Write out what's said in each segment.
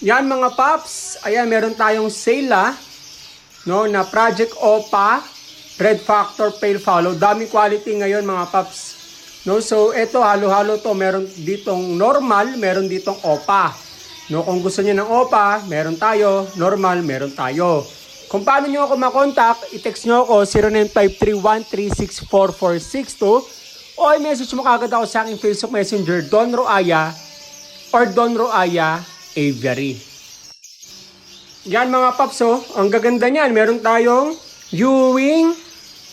Yan mga paps, ayan meron tayong sale ah, no, na Project OPA, Red Factor Pale Follow. Dami quality ngayon mga paps. No, so ito halo-halo to, meron ditong normal, meron ditong OPA. No, kung gusto niyo ng OPA, meron tayo, normal, meron tayo. Kung paano niyo ako makontak, i-text niyo ako 0953-1364462 o i-message mo kagad ako sa aking Facebook Messenger, Don Roaya or Don Roaya Aviary. Yan mga paps oh, ang gaganda niyan. Meron tayong Ewing,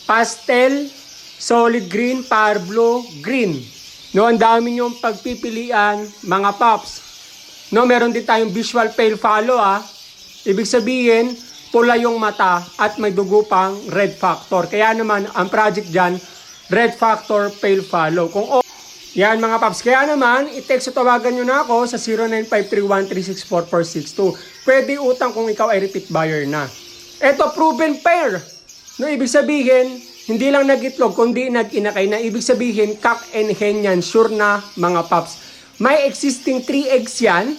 Pastel, Solid Green, Parblo, Green. No, ang dami niyong pagpipilian mga paps. No, meron din tayong visual pale follow ah. Ibig sabihin, pula yung mata at may dugo pang red factor. Kaya naman, ang project dyan, red factor pale follow. Kung yan mga paps. Kaya naman, i-text o tawagan nyo na ako sa 0953-1364462. Pwede utang kung ikaw ay repeat buyer na. Ito, proven pair. No, ibig sabihin, hindi lang nagitlog, kundi nag-inakay na. Ibig sabihin, cock and hen yan. Sure na mga paps. May existing 3 eggs yan.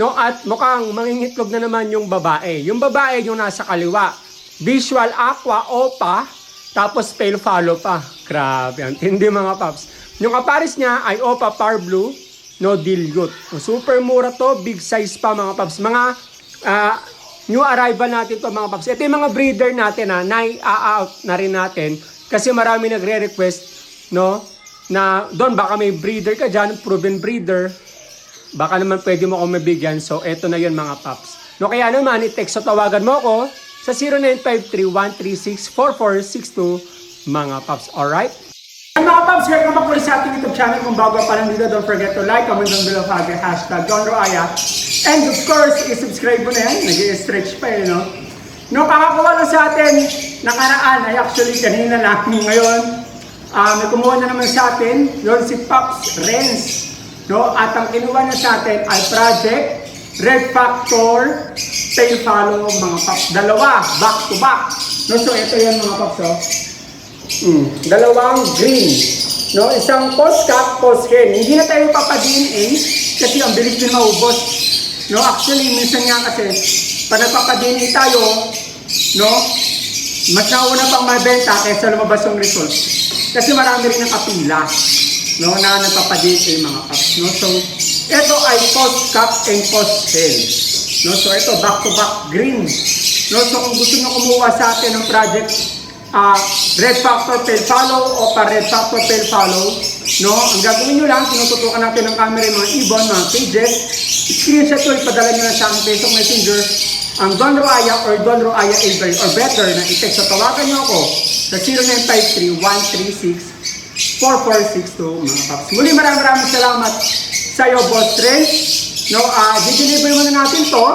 No, at mukhang mangingitlog na naman yung babae. Yung babae yung nasa kaliwa. Visual aqua, opa, tapos pale follow pa. Grabe, ang tindi mga paps. Yung kaparis niya ay opa par blue, no dilute. Super mura to, big size pa mga paps. Mga ah, new arrival natin to mga paps. Ito yung mga breeder natin ha, na-out na rin natin kasi marami nagre-request, no, na doon baka may breeder ka dyan, proven breeder, baka naman pwede mo akong mabigyan. So, eto na yun mga paps. No, kaya naman, i-text o tawagan mo ako sa 0953-136-4462 mga paps. Alright? Mga paps, welcome back ulit sa ating YouTube channel. Kung bago pa lang dito, don't forget to like, comment down below, hug, hashtag Don Roaya. And of course, i-subscribe mo na yan. nag stretch pa eh, no? No, kakakuha lang sa atin nakaraan. Ay, actually, kanina lang. Ngayon, ah may kumuha na naman sa atin. Yun si Pops Renz. No? At ang kinuha niya sa atin ay Project Red Factor Tail Follow mga Pops. Dalawa, back to back. No? So, ito yan mga Pops. Oh. Mm, dalawang green. No, isang post cut, post hen. Hindi na tayo papa-DNA kasi ang bilis din maubos. No, actually minsan nga kasi pag nagpapa-DNA tayo, no, mas nauna pang mabenta kaysa lumabas yung result. Kasi marami rin nakapila. No, na nagpapa-DNA mga kaps. No, so ito ay post cut and post hen. No, so ito back to back green. No, so kung gusto nyo kumuha sa atin ng project ah red factor pale follow o pa red factor pale follow, no? Ang gagawin nyo lang, tinututukan natin ng camera yung mga ibon, mga pages, screenshot ko, ipadala nyo lang sa aking Facebook Messenger, ang Don Roaya or Don Roaya Avery, or better, na i-text o tawagan nyo ako sa 0953-136-4462, mga paps. Muli maraming maraming salamat sa iyo, Boss Trent. No, ah, di-deliver muna natin to.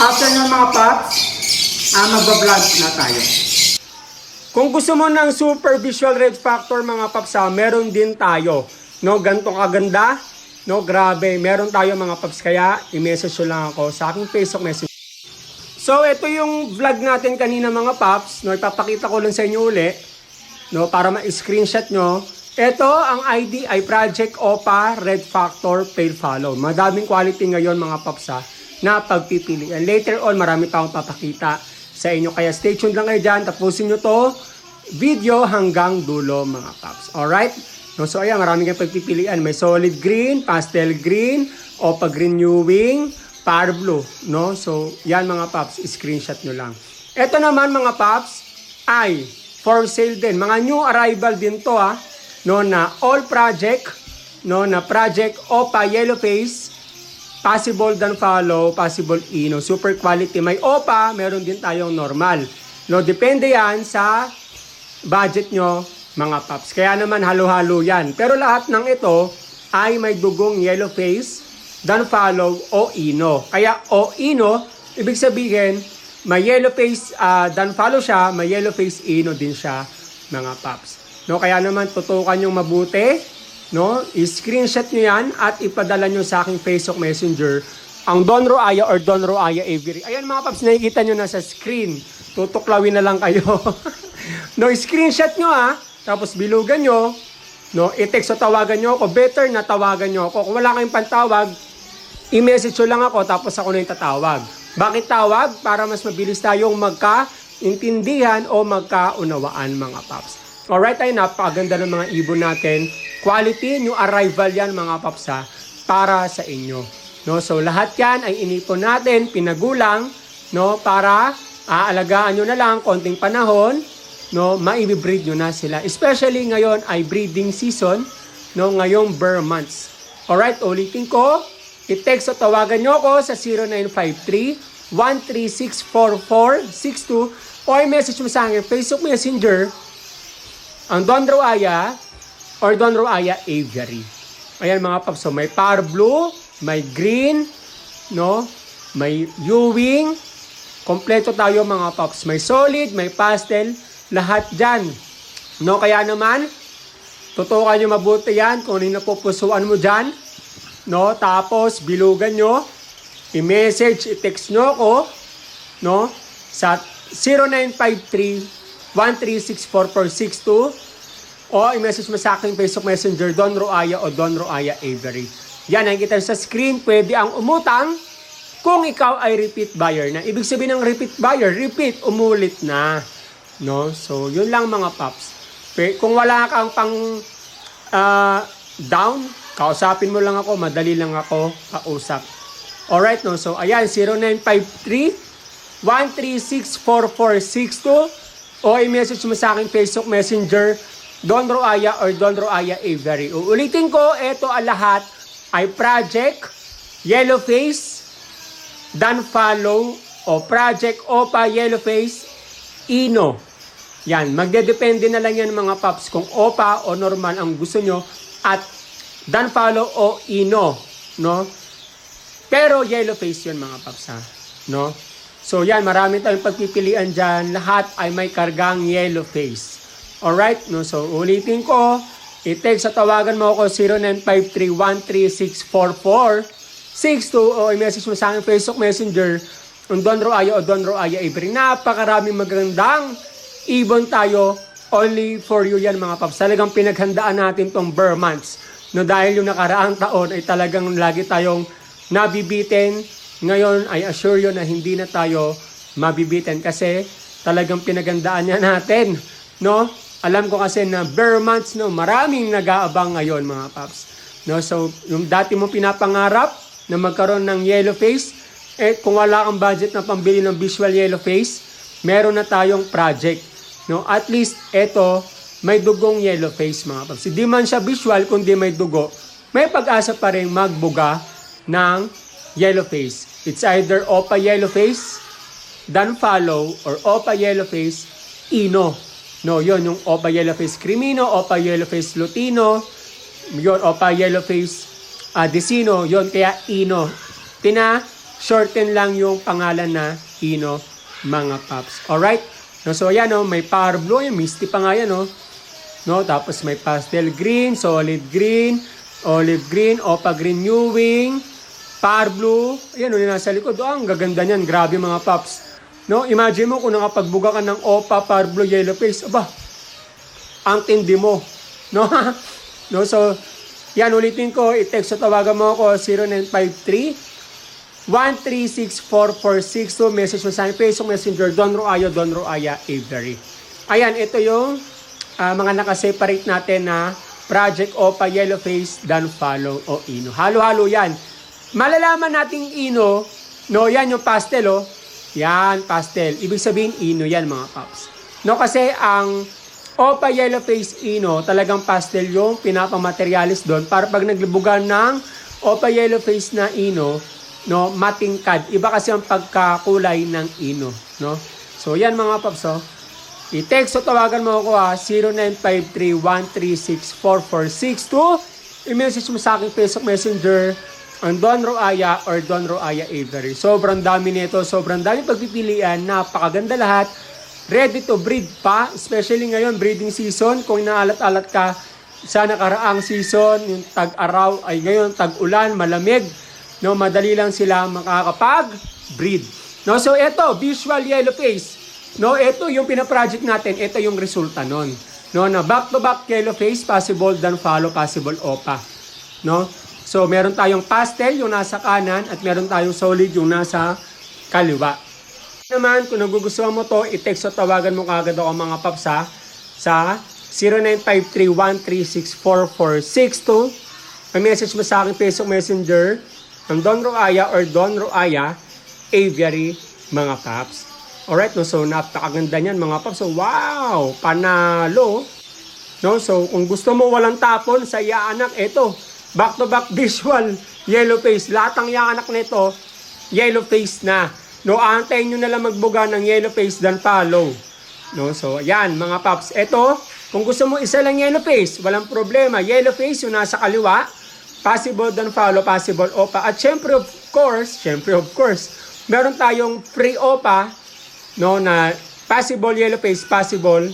After ng mga paps, ah, magbablog na tayo. Kung gusto mo ng super visual red factor mga papsa, meron din tayo. No, ganitong kaganda. No, grabe. Meron tayo mga paps. Kaya, i-message nyo lang ako sa aking Facebook message. So, ito yung vlog natin kanina mga paps. No, ipapakita ko lang sa inyo uli. No, para ma-screenshot nyo. Ito, ang ID ay Project OPA Red Factor Pale Follow. Madaming quality ngayon mga paps ha, na pagpipili. And later on, marami pa akong papakita sa inyo. Kaya stay tuned lang kayo dyan. Tapusin nyo to video hanggang dulo mga paps. Alright? No, so ayan, marami kayong pagpipilian. May solid green, pastel green, opa green new wing, par blue. No? So, yan mga paps, screenshot nyo lang. Ito naman mga paps, ay for sale din. Mga new arrival din to ha. No, na all project, no, na project opa yellow face, possible dan follow, possible ino. Super quality. May OPA, meron din tayong normal. No, depende yan sa budget nyo, mga paps. Kaya naman halo-halo yan. Pero lahat ng ito ay may dugong yellow face, dan follow o ino. Kaya o ino, ibig sabihin, may yellow face ah, dan follow siya, may yellow face ino din siya, mga paps. No, kaya naman tutukan yung mabuti, no? I-screenshot nyo yan at ipadala nyo sa aking Facebook Messenger ang Don Roaya or Don Roaya Avery. Ayan mga paps, nakikita nyo na sa screen. Tutuklawin na lang kayo. no, screenshot nyo ha. Tapos bilugan nyo. No, i-text o tawagan nyo ako. Better na tawagan nyo ako. Kung wala kayong pantawag, i-message nyo lang ako tapos ako na yung tatawag. Bakit tawag? Para mas mabilis tayong magka-intindihan o magkaunawaan mga paps. Alright, ay napakaganda ng mga ibon natin. Quality, new arrival yan mga paps ha, para sa inyo. No, so lahat yan ay inipon natin, pinagulang, no, para aalagaan nyo na lang konting panahon, no, maibibreed nyo na sila. Especially ngayon ay breeding season, no, ngayong bear months. Alright, ulitin ko, i-text o tawagan nyo ako sa 0953-1364462 o i-message mo sa akin Facebook Messenger ang Don Roaya or Don Roaya Aviary. Ayan mga paps, so may power blue, may green, no? May Ewing, kompleto tayo mga paps. May solid, may pastel, lahat dyan. No, kaya naman, tutukan nyo mabuti yan kung ano napupusuan mo dyan. No, tapos bilugan nyo, i-message, i-text nyo ako, no, sa 0953-1364462 o i-message mo sa aking Facebook Messenger Don Roaya o Don Roaya Avery. Yan, nakikita sa screen, pwede ang umutang kung ikaw ay repeat buyer na. Ibig sabihin ng repeat buyer, repeat, umulit na. No? So, yun lang mga paps. Kung wala kang pang ah, down, kausapin mo lang ako, madali lang ako kausap. Alright, no? So, ayan, 0953 1364462 o i-message mo sa aking Facebook Messenger Don Roaya or Don Roaya Avery. Uulitin ko, ito ang lahat ay project, yellow face, done follow, o project OPA yellow face, Ino. Yan, magdedepende na lang yan mga paps kung OPA o normal ang gusto nyo at done follow o Ino. No? Pero yellow face yun mga paps ha. No? So yan, marami tayong pagpipilian dyan. Lahat ay may kargang yellow face. Alright? No? So ulitin ko, i-text sa tawagan mo ako 0953-1364462 o i-message mo sa akin Facebook Messenger ang Don Roaya o Don Roaya Avery. Napakaraming magandang ibon tayo only for you yan mga paps. Talagang pinaghandaan natin tong Burr months. No, dahil yung nakaraang taon ay talagang lagi tayong nabibitin. Ngayon, I assure you na hindi na tayo mabibitin kasi talagang pinagandaan niya natin. No? Alam ko kasi na Burr months, no, maraming nag-aabang ngayon mga paps. No, so, yung dati mo pinapangarap na magkaroon ng yellow face, eh, kung wala kang budget na pambili ng visual yellow face, meron na tayong project. No, at least ito may dugong yellow face mga paps. Hindi man siya visual kundi may dugo. May pag-asa pa rin magbuga ng yellow face. It's either OPA yellow face, dan follow, or OPA yellow face, ino. No, yon yung OPA yellow face crimino, OPA yellow face lutino, yon OPA yellow face uh, Desino, yon kaya Ino. Tina, shorten lang yung pangalan na Ino, mga paps. Alright? No, so yan, no, may power blue, yung misty pa nga yan, no? no? Tapos may pastel green, solid green, olive green, opa green new wing, power blue. Ayan, no, yung nasa likod. Oh, ang gaganda niyan. Grabe mga paps. No, imagine mo kung nakapagbuga ka ng opa, blue, yellow face. Aba, ang tindi mo. No? no, so, yan, ulitin ko, i-text o tawagan mo ako 0953 1364462 message mo sa akin, Facebook Messenger, Don Roaya, Don Roaya, Avery. Ayan, ito yung ah, mga nakaseparate natin na Project OPA, Yellow Face, Dan Follow o Ino. Halo-halo yan. Malalaman nating Ino, no, yan yung pastel, oh. Yan, pastel. Ibig sabihin, Ino yan, mga paps. No, kasi ang Opa Yellow Face Ino, talagang pastel yung pinapamaterialis doon para pag naglubugan ng Opa Yellow Face na Ino, no, matingkad. Iba kasi ang pagkakulay ng Ino, no? So yan mga paps, oh. I-text o tawagan mo ako ha, 0953-136-4462. I-message mo sa aking Facebook Messenger ang Don Roaya or Don Roaya Avery. Sobrang dami nito, sobrang dami pagpipilian, napakaganda lahat. Ready to breed pa, especially ngayon, breeding season. Kung naalat-alat ka sa nakaraang season, yung tag-araw ay ngayon, tag-ulan, malamig, no, madali lang sila makakapag-breed. No, so ito, visual yellow face. No, ito yung pina-project natin, ito yung resulta nun. No, na back-to-back yellow face, possible dan follow, possible opa. No? So, meron tayong pastel, yung nasa kanan, at meron tayong solid, yung nasa kaliwa. Naman, kung nagugustuhan mo to, i-text o tawagan mo kagad ako mga paps ha, sa 0953-136-4462. May-message mo sa akin Facebook Messenger ng Don Roaya or Don Roaya Aviary mga paps. Alright, no? so napakaganda niyan mga paps. So, wow! Panalo! No? So, kung gusto mo walang tapon sa yaanak, ito, back-to-back visual, yellow face. Lahat ng yaanak nito, yellow face na. No, antayin nyo na lang magbuga ng yellow face dan follow. No, so, yan, mga paps. Ito, kung gusto mo isa lang yellow face, walang problema. Yellow face, yung nasa kaliwa, possible dan follow, possible opa. At syempre, of course, syempre, of course, meron tayong free opa, no, na possible yellow face, possible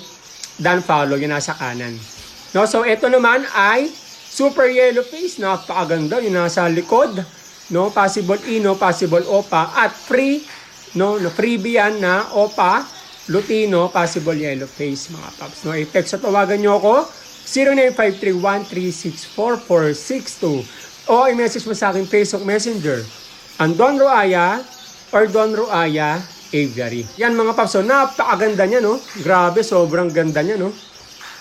dan follow, yung nasa kanan. No, so ito naman ay super yellow face, napakaganda, yung nasa likod. No, possible ino, possible opa at free no, na freebie yan na opa, lutino, possible yellow face mga paps. No, i-text at tawagan nyo ako 0953-136-4462 o i-message mo sa akin Facebook Messenger ang Don Roaya or Don Roaya Aviary. Yan mga paps, so napakaganda niya no. Grabe, sobrang ganda niya no.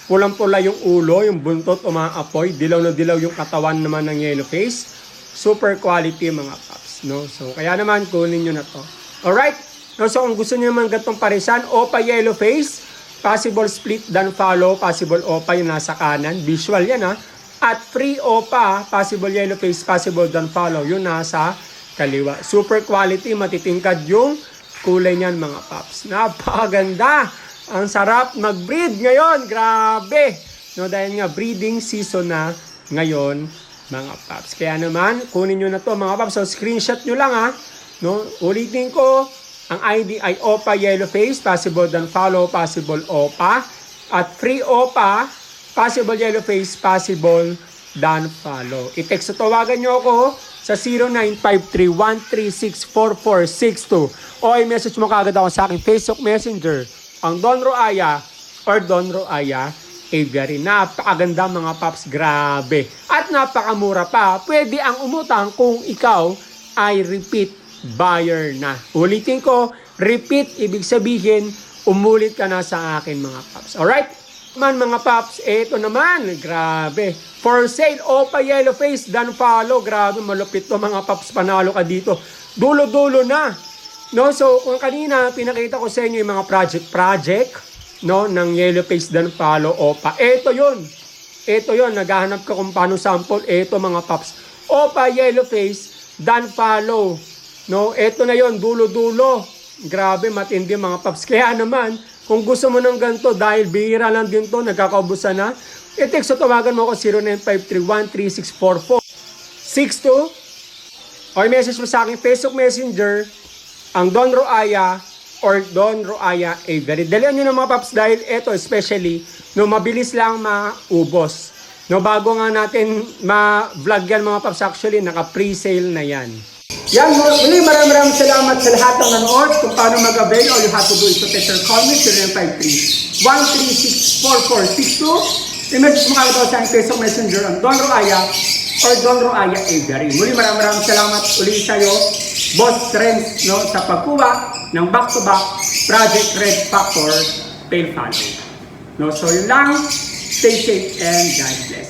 Pulang-pula yung ulo, yung buntot umaapoy, dilaw na dilaw yung katawan naman ng yellow face. Super quality mga paps, no? So, kaya naman kunin nyo na to. Alright? No, so, kung gusto nyo naman gatong parisan, opa yellow face, possible split dan follow, possible opa yung nasa kanan. Visual yan ha. At free opa, possible yellow face, possible dan follow, yung nasa kaliwa. Super quality, matitingkad yung kulay niyan mga paps. Napakaganda! Ang sarap mag-breed ngayon. Grabe! No, dahil nga breeding season na ngayon mga paps. Kaya naman, kunin nyo na to mga paps. So, screenshot nyo lang ha. No, ulitin ko, ang ID ay OPA Yellow Face, possible dan follow, possible OPA. At free OPA, possible Yellow Face, possible dan follow. I-text o tawagan nyo ako sa 0953-136-4462 o i-message mo kagad ako sa aking Facebook Messenger ang Don Roaya or Don Roaya Aviary. Napakaganda mga paps, grabe. At napakamura pa. Pwede ang umutang kung ikaw ay repeat buyer na. Ulitin ko, repeat, ibig sabihin, umulit ka na sa akin mga paps. Alright? Man mga paps, eto naman, grabe. For sale, Opa Yellow Face, Dan Follow. Grabe, malupit to mga paps, panalo ka dito. Dulo-dulo na. No, so kung kanina pinakita ko sa inyo yung mga project-project, no, ng Yellow Face Dan Follow Opa. Ito yun. Ito yun, naghahanap ka kung paano sample. Ito mga paps. Opa Yellow Face Dan Follow. No, ito na yon dulo-dulo. Grabe, matindi mga paps. Kaya naman, kung gusto mo ng ganito, dahil bihira lang din to, nagkakaubusan na, i-text o tawagan mo ako 0953-136-4462 or message mo sa akin Facebook Messenger ang Don Roaya or Don Roaya Avery. Dalian nyo ng mga paps dahil ito especially, no, mabilis lang maubos. No, bago nga natin ma-vlog yan mga paps actually, naka-pre-sale na yan. Yan, muli maraming maraming salamat sa lahat ng nanood kung paano mag-avail. All you have to do is to text or call me 0953-136-4462. I-message mo ako sa aking Facebook Messenger ang Don Roaya or Don Roaya Avery. Muli maraming maraming salamat uli sa'yo, Boss Trends, no, sa pagkuha ng back-to-back Project Red Factor Pale Follow. No, so yun lang. Stay safe and God bless.